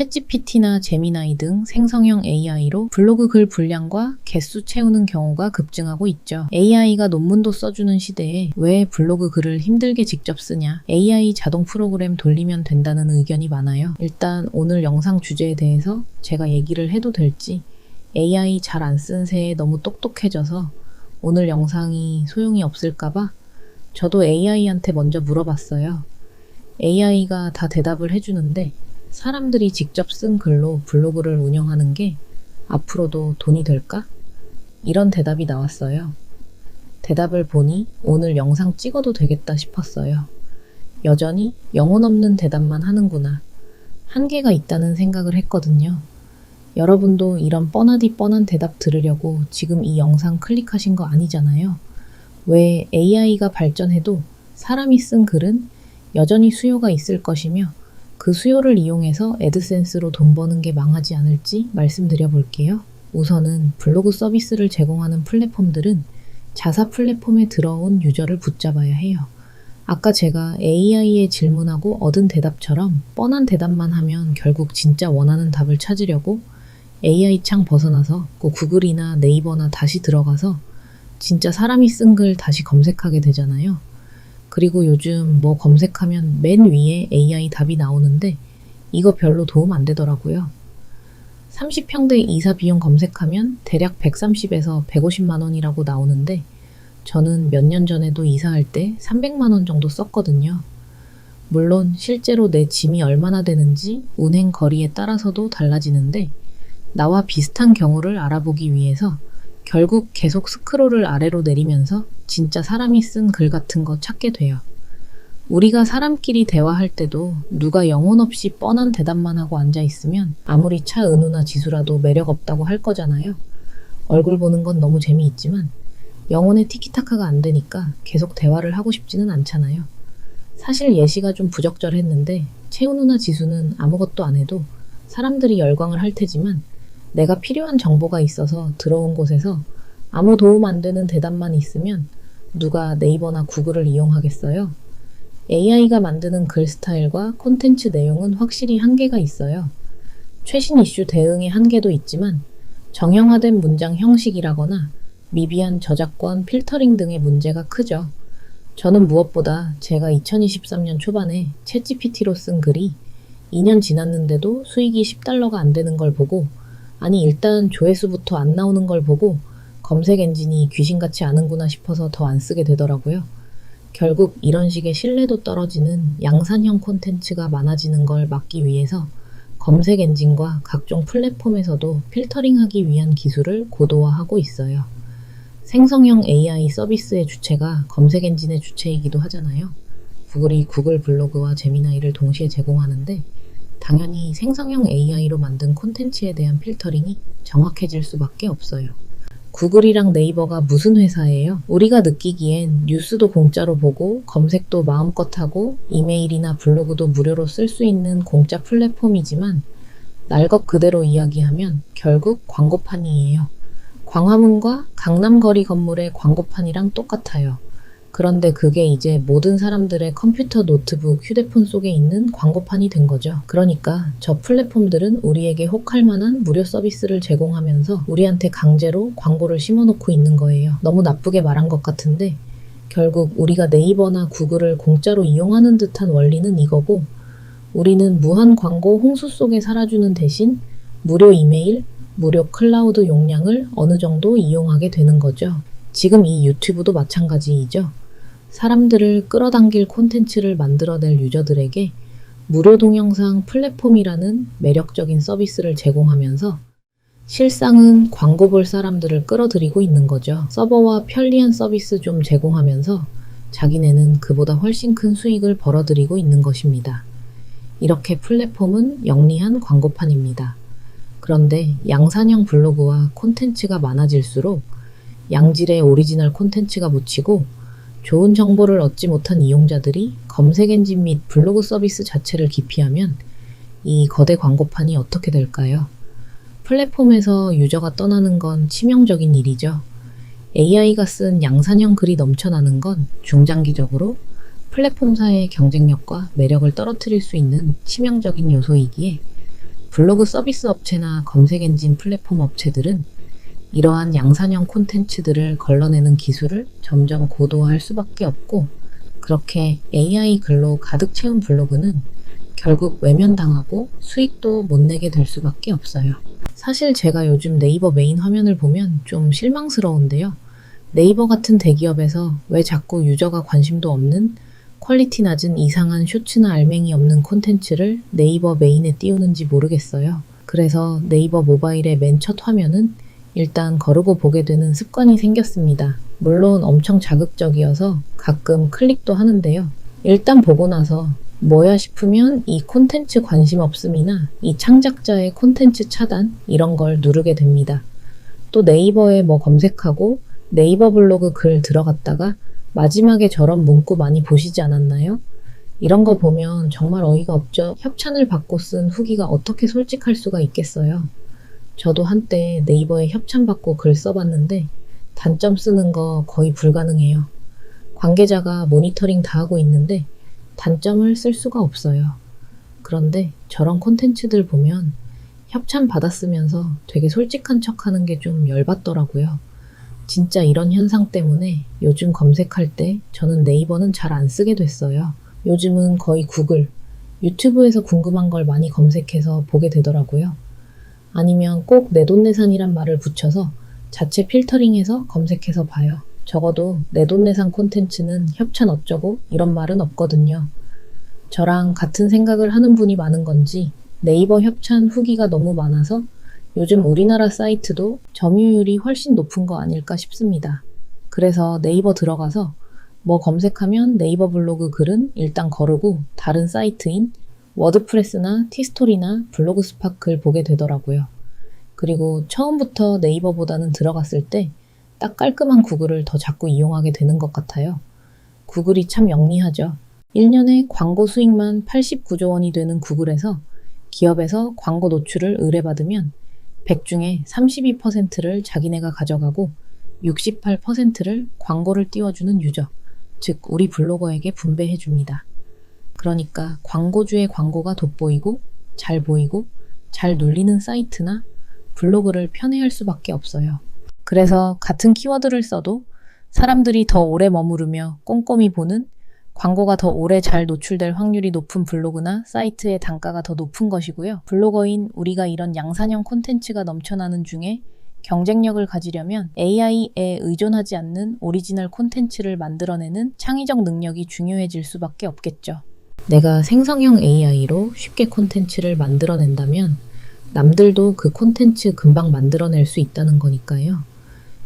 챗GPT나 제미나이 등 생성형 AI로 블로그 글 분량과 개수 채우는 경우가 급증하고 있죠. AI가 논문도 써주는 시대에 왜 블로그 글을 힘들게 직접 쓰냐? AI 자동 프로그램 돌리면 된다는 의견이 많아요. 일단 오늘 영상 주제에 대해서 제가 얘기를 해도 될지 AI 잘 안 쓴 새에 너무 똑똑해져서 오늘 영상이 소용이 없을까봐 저도 AI한테 먼저 물어봤어요. AI가 다 대답을 해주는데 사람들이 직접 쓴 글로 블로그를 운영하는 게 앞으로도 돈이 될까? 이런 대답이 나왔어요. 대답을 보니 오늘 영상 찍어도 되겠다 싶었어요. 여전히 영혼 없는 대답만 하는구나. 한계가 있다는 생각을 했거든요. 여러분도 이런 뻔하디 뻔한 대답 들으려고 지금 이 영상 클릭하신 거 아니잖아요. 왜 AI가 발전해도 사람이 쓴 글은 여전히 수요가 있을 것이며 그 수요를 이용해서 애드센스로 돈 버는 게 망하지 않을지 말씀드려 볼게요. 우선은 블로그 서비스를 제공하는 플랫폼들은 자사 플랫폼에 들어온 유저를 붙잡아야 해요. 아까 제가 AI에 질문하고 얻은 대답처럼 뻔한 대답만 하면 결국 진짜 원하는 답을 찾으려고 AI 창 벗어나서 꼭 구글이나 네이버나 다시 들어가서 진짜 사람이 쓴 글 다시 검색하게 되잖아요. 그리고 요즘 뭐 검색하면 맨 위에 AI 답이 나오는데 이거 별로 도움 안 되더라고요. 30평대 이사 비용 검색하면 대략 130에서 150만 원이라고 나오는데 저는 몇 년 전에도 이사할 때 300만 원 정도 썼거든요. 물론 실제로 내 짐이 얼마나 되는지 운행 거리에 따라서도 달라지는데 나와 비슷한 경우를 알아보기 위해서 결국 계속 스크롤을 아래로 내리면서 진짜 사람이 쓴 글 같은 거 찾게 돼요. 우리가 사람끼리 대화할 때도 누가 영혼 없이 뻔한 대답만 하고 앉아 있으면 아무리 차 은우나 지수라도 매력 없다고 할 거잖아요. 얼굴 보는 건 너무 재미있지만 영혼의 티키타카가 안 되니까 계속 대화를 하고 싶지는 않잖아요. 사실 예시가 좀 부적절했는데 채은우나 지수는 아무것도 안 해도 사람들이 열광을 할 테지만 내가 필요한 정보가 있어서 들어온 곳에서 아무 도움 안 되는 대답만 있으면 누가 네이버나 구글을 이용하겠어요? AI가 만드는 글 스타일과 콘텐츠 내용은 확실히 한계가 있어요. 최신 이슈 대응의 한계도 있지만 정형화된 문장 형식이라거나 미비한 저작권, 필터링 등의 문제가 크죠. 저는 무엇보다 제가 2023년 초반에 챗GPT로 쓴 글이 2년 지났는데도 수익이 10달러가 안 되는 걸 보고 아니 일단 조회수부터 안 나오는 걸 보고 검색 엔진이 귀신같이 아는구나 싶어서 더 안 쓰게 되더라고요. 결국 이런 식의 신뢰도 떨어지는 양산형 콘텐츠가 많아지는 걸 막기 위해서 검색 엔진과 각종 플랫폼에서도 필터링하기 위한 기술을 고도화하고 있어요. 생성형 AI 서비스의 주체가 검색 엔진의 주체이기도 하잖아요. 구글이 구글 블로그와 제미나이를 동시에 제공하는데 당연히 생성형 AI로 만든 콘텐츠에 대한 필터링이 정확해질 수밖에 없어요. 구글이랑 네이버가 무슨 회사예요? 우리가 느끼기엔 뉴스도 공짜로 보고 검색도 마음껏 하고 이메일이나 블로그도 무료로 쓸 수 있는 공짜 플랫폼이지만 날 것 그대로 이야기하면 결국 광고판이에요. 광화문과 강남거리 건물의 광고판이랑 똑같아요. 그런데 그게 이제 모든 사람들의 컴퓨터, 노트북, 휴대폰 속에 있는 광고판이 된 거죠. 그러니까 저 플랫폼들은 우리에게 혹할 만한 무료 서비스를 제공하면서 우리한테 강제로 광고를 심어놓고 있는 거예요. 너무 나쁘게 말한 것 같은데 결국 우리가 네이버나 구글을 공짜로 이용하는 듯한 원리는 이거고 우리는 무한 광고 홍수 속에 살아주는 대신 무료 이메일, 무료 클라우드 용량을 어느 정도 이용하게 되는 거죠. 지금 이 유튜브도 마찬가지이죠. 사람들을 끌어당길 콘텐츠를 만들어낼 유저들에게 무료 동영상 플랫폼이라는 매력적인 서비스를 제공하면서 실상은 광고 볼 사람들을 끌어들이고 있는 거죠. 서버와 편리한 서비스 좀 제공하면서 자기네는 그보다 훨씬 큰 수익을 벌어들이고 있는 것입니다. 이렇게 플랫폼은 영리한 광고판입니다. 그런데 양산형 블로그와 콘텐츠가 많아질수록 양질의 오리지널 콘텐츠가 묻히고 좋은 정보를 얻지 못한 이용자들이 검색 엔진 및 블로그 서비스 자체를 기피하면 이 거대 광고판이 어떻게 될까요? 플랫폼에서 유저가 떠나는 건 치명적인 일이죠. AI가 쓴 양산형 글이 넘쳐나는 건 중장기적으로 플랫폼사의 경쟁력과 매력을 떨어뜨릴 수 있는 치명적인 요소이기에 블로그 서비스 업체나 검색 엔진 플랫폼 업체들은 이러한 양산형 콘텐츠들을 걸러내는 기술을 점점 고도화할 수밖에 없고 그렇게 AI 글로 가득 채운 블로그는 결국 외면당하고 수익도 못 내게 될 수밖에 없어요. 사실 제가 요즘 네이버 메인 화면을 보면 좀 실망스러운데요. 네이버 같은 대기업에서 왜 자꾸 유저가 관심도 없는 퀄리티 낮은 이상한 쇼츠나 알맹이 없는 콘텐츠를 네이버 메인에 띄우는지 모르겠어요. 그래서 네이버 모바일의 맨 첫 화면은 일단 거르고 보게 되는 습관이 생겼습니다. 물론 엄청 자극적이어서 가끔 클릭도 하는데요. 일단 보고 나서 뭐야 싶으면 이 콘텐츠 관심 없음이나 이 창작자의 콘텐츠 차단 이런 걸 누르게 됩니다. 또 네이버에 뭐 검색하고 네이버 블로그 글 들어갔다가 마지막에 저런 문구 많이 보시지 않았나요? 이런 거 보면 정말 어이가 없죠. 협찬을 받고 쓴 후기가 어떻게 솔직할 수가 있겠어요. 저도 한때 네이버에 협찬 받고 글 써봤는데 단점 쓰는 거 거의 불가능해요. 관계자가 모니터링 다 하고 있는데 단점을 쓸 수가 없어요. 그런데 저런 콘텐츠들 보면 협찬 받았으면서 되게 솔직한 척 하는 게 좀 열받더라고요. 진짜 이런 현상 때문에 요즘 검색할 때 저는 네이버는 잘 안 쓰게 됐어요. 요즘은 거의 구글, 유튜브에서 궁금한 걸 많이 검색해서 보게 되더라고요. 아니면 꼭 내돈내산이란 말을 붙여서 자체 필터링해서 검색해서 봐요. 적어도 내돈내산 콘텐츠는 협찬 어쩌고 이런 말은 없거든요. 저랑 같은 생각을 하는 분이 많은 건지 네이버 협찬 후기가 너무 많아서 요즘 우리나라 사이트도 점유율이 훨씬 높은 거 아닐까 싶습니다. 그래서 네이버 들어가서 뭐 검색하면 네이버 블로그 글은 일단 거르고 다른 사이트인 워드프레스나 티스토리나 블로그 스파크를 보게 되더라고요. 그리고 처음부터 네이버보다는 들어갔을 때 딱 깔끔한 구글을 더 자꾸 이용하게 되는 것 같아요. 구글이 참 영리하죠. 1년에 광고 수익만 89조 원이 되는 구글에서 기업에서 광고 노출을 의뢰받으면 100 중에 32%를 자기네가 가져가고 68%를 광고를 띄워주는 유저, 즉 우리 블로거에게 분배해 줍니다. 그러니까 광고주의 광고가 돋보이고 잘 보이고 잘 눌리는 사이트나 블로그를 편애할 수밖에 없어요. 그래서 같은 키워드를 써도 사람들이 더 오래 머무르며 꼼꼼히 보는 광고가 더 오래 잘 노출될 확률이 높은 블로그나 사이트의 단가가 더 높은 것이고요. 블로거인 우리가 이런 양산형 콘텐츠가 넘쳐나는 중에 경쟁력을 가지려면 AI에 의존하지 않는 오리지널 콘텐츠를 만들어내는 창의적 능력이 중요해질 수밖에 없겠죠. 내가 생성형 AI로 쉽게 콘텐츠를 만들어낸다면 남들도 그 콘텐츠 금방 만들어낼 수 있다는 거니까요.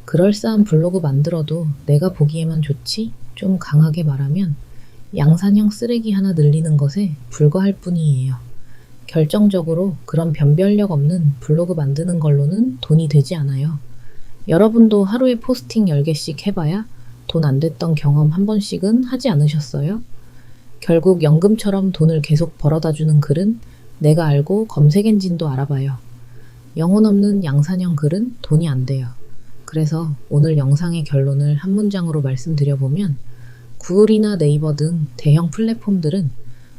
그럴싸한 블로그 만들어도 내가 보기에만 좋지? 좀 강하게 말하면 양산형 쓰레기 하나 늘리는 것에 불과할 뿐이에요. 결정적으로 그런 변별력 없는 블로그 만드는 걸로는 돈이 되지 않아요. 여러분도 하루에 포스팅 10개씩 해봐야 돈 안 됐던 경험 한 번씩은 하지 않으셨어요? 결국 연금처럼 돈을 계속 벌어다 주는 글은 내가 알고 검색 엔진도 알아봐요. 영혼 없는 양산형 글은 돈이 안 돼요. 그래서 오늘 영상의 결론을 한 문장으로 말씀드려보면 구글이나 네이버 등 대형 플랫폼들은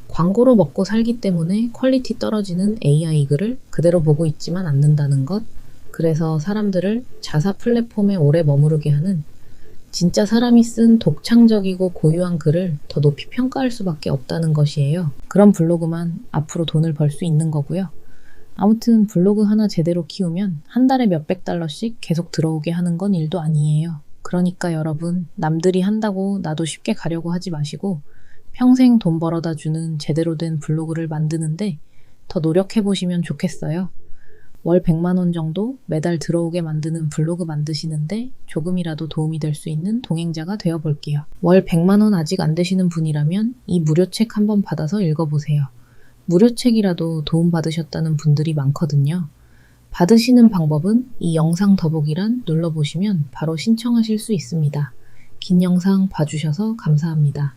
광고로 먹고 살기 때문에 퀄리티 떨어지는 AI 글을 그대로 보고 있지만 않는다는 것. 그래서 사람들을 자사 플랫폼에 오래 머무르게 하는 진짜 사람이 쓴 독창적이고 고유한 글을 더 높이 평가할 수밖에 없다는 것이에요. 그런 블로그만 앞으로 돈을 벌 수 있는 거고요. 아무튼 블로그 하나 제대로 키우면 한 달에 몇백 달러씩 계속 들어오게 하는 건 일도 아니에요. 그러니까 여러분, 남들이 한다고 나도 쉽게 가려고 하지 마시고 평생 돈 벌어다 주는 제대로 된 블로그를 만드는데 더 노력해 보시면 좋겠어요. 월 100만 원 정도 매달 들어오게 만드는 블로그 만드시는데 조금이라도 도움이 될 수 있는 동행자가 되어 볼게요. 월 100만 원 아직 안 되시는 분이라면 이 무료 책 한번 받아서 읽어 보세요. 무료 책이라도 도움 받으셨다는 분들이 많거든요. 받으시는 방법은 이 영상 더보기란 눌러보시면 바로 신청하실 수 있습니다. 긴 영상 봐주셔서 감사합니다.